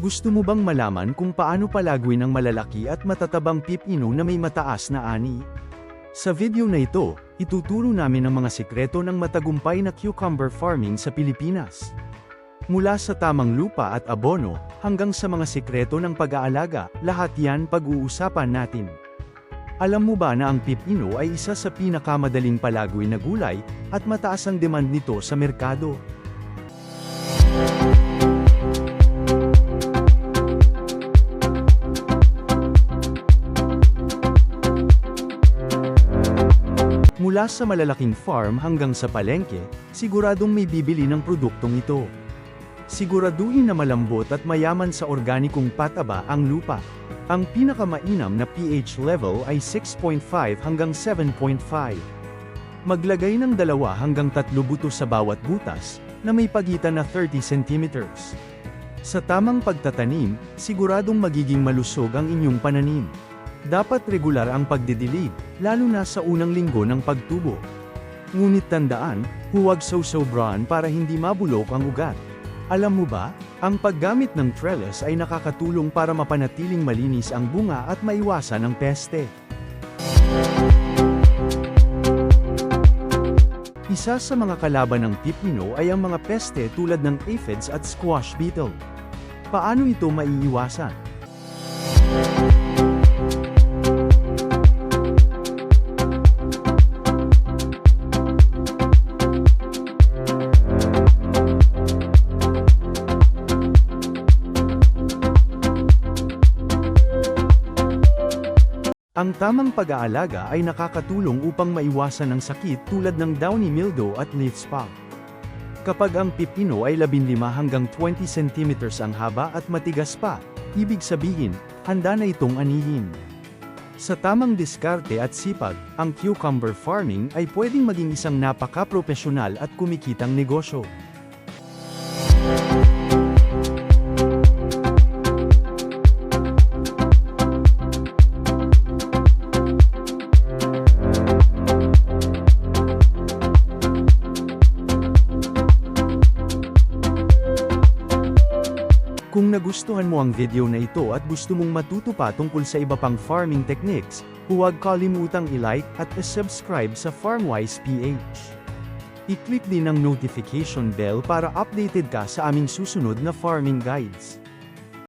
Gusto mo bang malaman kung paano palagwin ang malalaki at matatabang pipino na may mataas na ani? Sa video na ito, ituturo namin ang mga sikreto ng matagumpay na cucumber farming sa Pilipinas. Mula sa tamang lupa at abono, hanggang sa mga sikreto ng pag-aalaga, lahat yan pag-uusapan natin. Alam mo ba na ang pipino ay isa sa pinakamadaling palagwin na gulay, at mataas ang demand nito sa merkado? Mula sa malalaking farm hanggang sa palengke, siguradong may bibili ng produktong ito. Siguraduhin na malambot at mayaman sa organikong pataba ang lupa. Ang pinakamainam na pH level ay 6.5 hanggang 7.5. Maglagay ng dalawa hanggang tatlo buto sa bawat butas, na may pagitan na 30 centimeters. Sa tamang pagtatanim, siguradong magiging malusog ang inyong pananim. Dapat regular ang pagdidilig, lalo na sa unang linggo ng pagtubo. Ngunit tandaan, huwag sosobrahan para hindi mabulok ang ugat. Alam mo ba, ang paggamit ng trellis ay nakakatulong para mapanatiling malinis ang bunga at maiwasan ang peste. Isa sa mga kalaban ng pipino ay ang mga peste tulad ng aphids at squash beetle. Paano ito maiiwasan? Ang tamang pag-aalaga ay nakakatulong upang maiwasan ang sakit tulad ng downy mildew at leaf spot. Kapag ang pipino ay 15 hanggang 20 cm ang haba at matigas pa, ibig sabihin, handa na itong anihin. Sa tamang diskarte at sipag, ang cucumber farming ay pwedeng maging isang napaka-profesional at kumikitang negosyo. Kung nagustuhan mo ang video na ito at gusto mong matuto pa tungkol sa iba pang farming techniques, huwag kalimutang i-like at subscribe sa FarmWise PH. I-click din ang notification bell para updated ka sa aming susunod na farming guides.